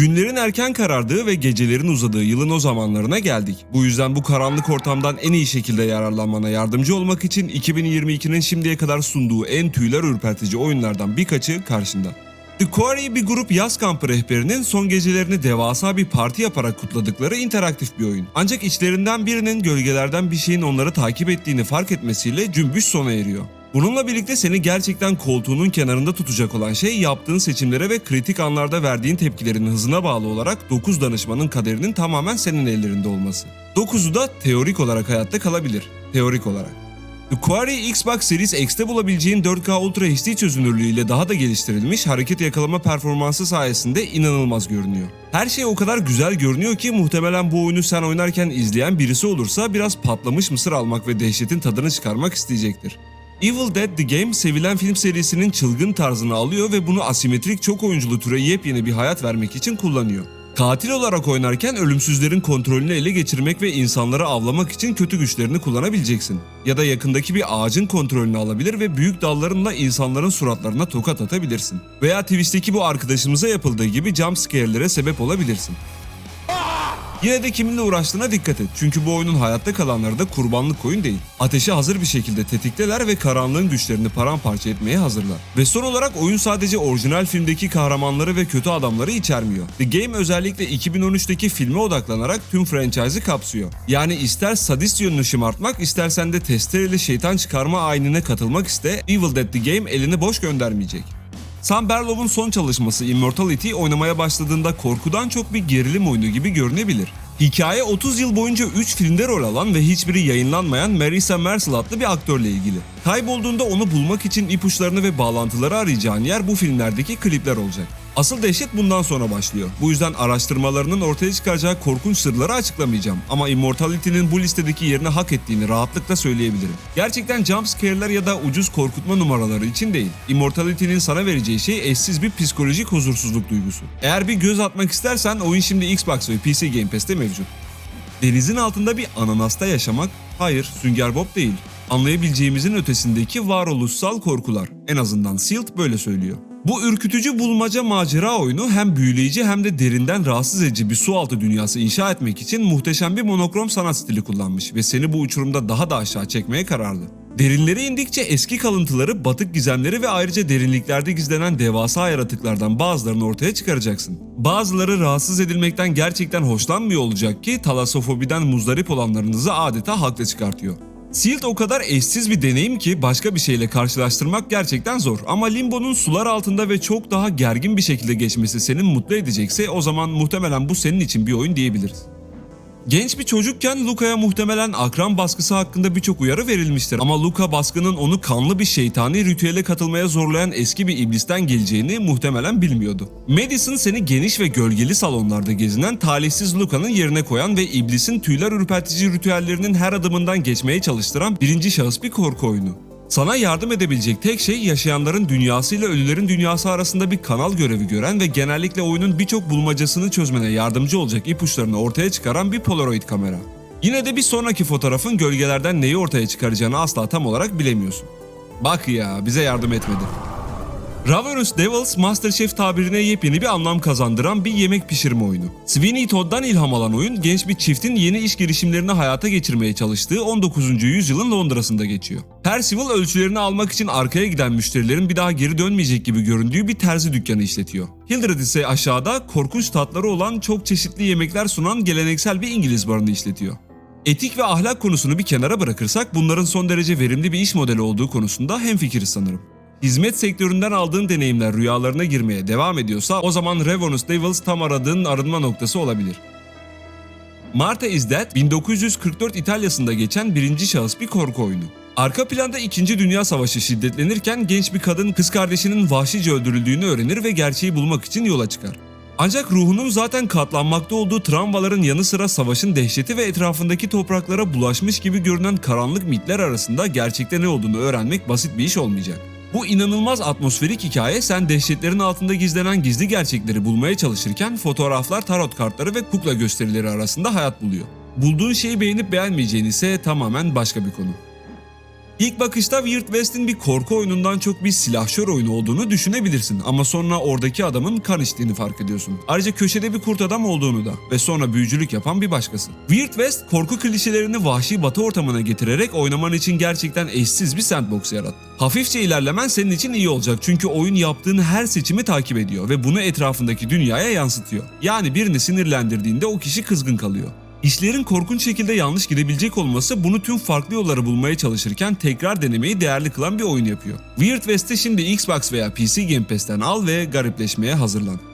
Günlerin erken karardığı ve gecelerin uzadığı yılın o zamanlarına geldik. Bu yüzden bu karanlık ortamdan en iyi şekilde yararlanmana yardımcı olmak için 2022'nin şimdiye kadar sunduğu en tüyler ürpertici oyunlardan birkaçı karşında. The Quarry bir grup yaz kampı rehberinin son gecelerini devasa bir parti yaparak kutladıkları interaktif bir oyun. Ancak içlerinden birinin gölgelerden bir şeyin onları takip ettiğini fark etmesiyle cümbüş sona eriyor. Bununla birlikte seni gerçekten koltuğunun kenarında tutacak olan şey yaptığın seçimlere ve kritik anlarda verdiğin tepkilerin hızına bağlı olarak 9 danışmanın kaderinin tamamen senin ellerinde olması. 9'u da teorik olarak hayatta kalabilir. Teorik olarak. The Quarry Xbox Series X'te bulabileceğin 4K Ultra HD çözünürlüğüyle daha da geliştirilmiş hareket yakalama performansı sayesinde inanılmaz görünüyor. Her şey o kadar güzel görünüyor ki muhtemelen bu oyunu sen oynarken izleyen birisi olursa biraz patlamış mısır almak ve dehşetin tadını çıkarmak isteyecektir. Evil Dead The Game sevilen film serisinin çılgın tarzını alıyor ve bunu asimetrik çok oyunculu türe yepyeni bir hayat vermek için kullanıyor. Katil olarak oynarken ölümsüzlerin kontrolünü ele geçirmek ve insanları avlamak için kötü güçlerini kullanabileceksin. Ya da yakındaki bir ağacın kontrolünü alabilir ve büyük dallarınla insanların suratlarına tokat atabilirsin. Veya Twitch'teki bu arkadaşımıza yapıldığı gibi jump scare'lere sebep olabilirsin. Yine de kiminle uğraştığına dikkat et. Çünkü bu oyunun hayatta kalanları da kurbanlık oyun değil. Ateşi hazır bir şekilde tetikteler ve karanlığın güçlerini paramparça etmeye hazırlar. Ve son olarak oyun sadece orijinal filmdeki kahramanları ve kötü adamları içermiyor. The Game özellikle 2013'teki filme odaklanarak tüm franchise'ı kapsıyor. Yani ister sadist yönünü şımartmak istersen de testereli şeytan çıkarma ayinine katılmak iste Evil Dead The Game elini boş göndermeyecek. Sam Berlow'un son çalışması Immortality oynamaya başladığında korkudan çok bir gerilim oyunu gibi görünebilir. Hikaye 30 yıl boyunca 3 filmde rol alan ve hiçbiri yayınlanmayan Marisa Marcel adlı bir aktörle ilgili. Kaybolduğunda onu bulmak için ipuçlarını ve bağlantıları arayacağın yer bu filmlerdeki klipler olacak. Asıl dehşet bundan sonra başlıyor. Bu yüzden araştırmalarının ortaya çıkaracağı korkunç sırları açıklamayacağım. Ama Immortality'nin bu listedeki yerini hak ettiğini rahatlıkla söyleyebilirim. Gerçekten jumpscare'ler ya da ucuz korkutma numaraları için değil. Immortality'nin sana vereceği şey eşsiz bir psikolojik huzursuzluk duygusu. Eğer bir göz atmak istersen oyun şimdi Xbox ve PC Game Pass'te mevcut. Denizin altında bir ananasta yaşamak, hayır Sünger Bob değil. Anlayabileceğimizin ötesindeki varoluşsal korkular. En azından Sealed böyle söylüyor. Bu ürkütücü bulmaca macera oyunu hem büyüleyici hem de derinden rahatsız edici bir sualtı dünyası inşa etmek için muhteşem bir monokrom sanat stili kullanmış ve seni bu uçurumda daha da aşağı çekmeye kararlı. Derinlere indikçe eski kalıntıları, batık gizemleri ve ayrıca derinliklerde gizlenen devasa yaratıklardan bazılarını ortaya çıkaracaksın. Bazıları rahatsız edilmekten gerçekten hoşlanmıyor olacak ki talasofobiden muzdarip olanlarınızı adeta haklı çıkartıyor. Sealed o kadar eşsiz bir deneyim ki başka bir şeyle karşılaştırmak gerçekten zor. Ama Limbo'nun sular altında ve çok daha gergin bir şekilde geçmesi seni mutlu edecekse o zaman muhtemelen bu senin için bir oyun diyebiliriz. Genç bir çocukken Luka'ya muhtemelen akran baskısı hakkında birçok uyarı verilmiştir ama Luka baskının onu kanlı bir şeytani ritüele katılmaya zorlayan eski bir iblisten geleceğini muhtemelen bilmiyordu. Madison seni geniş ve gölgeli salonlarda gezinen talihsiz Luka'nın yerine koyan ve iblisin tüyler ürpertici ritüellerinin her adımından geçmeye çalıştıran birinci şahıs bir korku oyunu. Sana yardım edebilecek tek şey yaşayanların dünyası ile ölülerin dünyası arasında bir kanal görevi gören ve genellikle oyunun birçok bulmacasını çözmene yardımcı olacak ipuçlarını ortaya çıkaran bir Polaroid kamera. Yine de bir sonraki fotoğrafın gölgelerden neyi ortaya çıkaracağını asla tam olarak bilemiyorsun. Bak ya bize yardım etmedi. Ravenous Devils Masterchef tabirine yepyeni bir anlam kazandıran bir yemek pişirme oyunu. Sweeney Todd'dan ilham alan oyun genç bir çiftin yeni iş girişimlerini hayata geçirmeye çalıştığı 19. yüzyılın Londra'sında geçiyor. Percival ölçülerini almak için arkaya giden müşterilerin bir daha geri dönmeyecek gibi göründüğü bir terzi dükkanı işletiyor. Hildred ise aşağıda korkunç tatları olan çok çeşitli yemekler sunan geleneksel bir İngiliz barını işletiyor. Etik ve ahlak konusunu bir kenara bırakırsak bunların son derece verimli bir iş modeli olduğu konusunda hemfikiriz sanırım. Hizmet sektöründen aldığın deneyimler rüyalarına girmeye devam ediyorsa o zaman Ravenous Devils tam aradığın arınma noktası olabilir. Marta is Dead 1944 İtalya'sında geçen birinci şahıs bir korku oyunu. Arka planda 2. Dünya Savaşı şiddetlenirken genç bir kadın kız kardeşinin vahşice öldürüldüğünü öğrenir ve gerçeği bulmak için yola çıkar. Ancak ruhunun zaten katlanmakta olduğu travmaların yanı sıra savaşın dehşeti ve etrafındaki topraklara bulaşmış gibi görünen karanlık mitler arasında gerçekte ne olduğunu öğrenmek basit bir iş olmayacak. Bu inanılmaz atmosferik hikaye sen dehşetlerin altında gizlenen gizli gerçekleri bulmaya çalışırken fotoğraflar, tarot kartları ve kukla gösterileri arasında hayat buluyor. Bulduğun şeyi beğenip beğenmeyeceğin ise tamamen başka bir konu. İlk bakışta Weird West'in bir korku oyunundan çok bir silahşör oyunu olduğunu düşünebilirsin ama sonra oradaki adamın kan içtiğini fark ediyorsun. Ayrıca köşede bir kurt adam olduğunu da ve sonra büyücülük yapan bir başkası. Weird West korku klişelerini vahşi batı ortamına getirerek oynaman için gerçekten eşsiz bir sandbox yarattı. Hafifçe ilerlemen senin için iyi olacak çünkü oyun yaptığın her seçimi takip ediyor ve bunu etrafındaki dünyaya yansıtıyor. Yani birini sinirlendirdiğinde o kişi kızgın kalıyor. İşlerin korkunç şekilde yanlış gidebilecek olması bunu tüm farklı yolları bulmaya çalışırken tekrar denemeyi değerli kılan bir oyun yapıyor. Weird West'i şimdi Xbox veya PC Game Pass'ten al ve garipleşmeye hazırlan.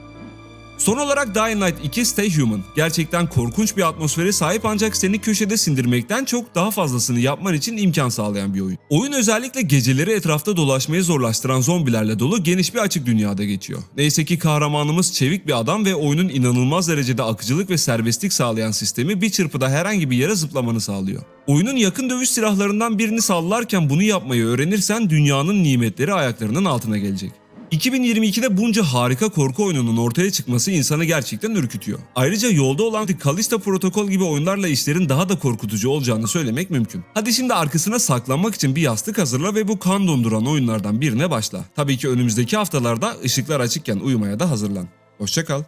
Son olarak Dying Light 2 Stay Human. Gerçekten korkunç bir atmosfere sahip ancak seni köşede sindirmekten çok daha fazlasını yapman için imkan sağlayan bir oyun. Oyun özellikle geceleri etrafta dolaşmayı zorlaştıran zombilerle dolu geniş bir açık dünyada geçiyor. Neyse ki kahramanımız çevik bir adam ve oyunun inanılmaz derecede akıcılık ve serbestlik sağlayan sistemi bir çırpıda herhangi bir yere zıplamanı sağlıyor. Oyunun yakın dövüş silahlarından birini sallarken bunu yapmayı öğrenirsen dünyanın nimetleri ayaklarının altına gelecek. 2022'de bunca harika korku oyununun ortaya çıkması insanı gerçekten ürkütüyor. Ayrıca yolda olan Callisto Protocol gibi oyunlarla işlerin daha da korkutucu olacağını söylemek mümkün. Hadi şimdi arkasına saklanmak için bir yastık hazırla ve bu kan donduran oyunlardan birine başla. Tabii ki önümüzdeki haftalarda ışıklar açıkken uyumaya da hazırlan. Hoşçakal.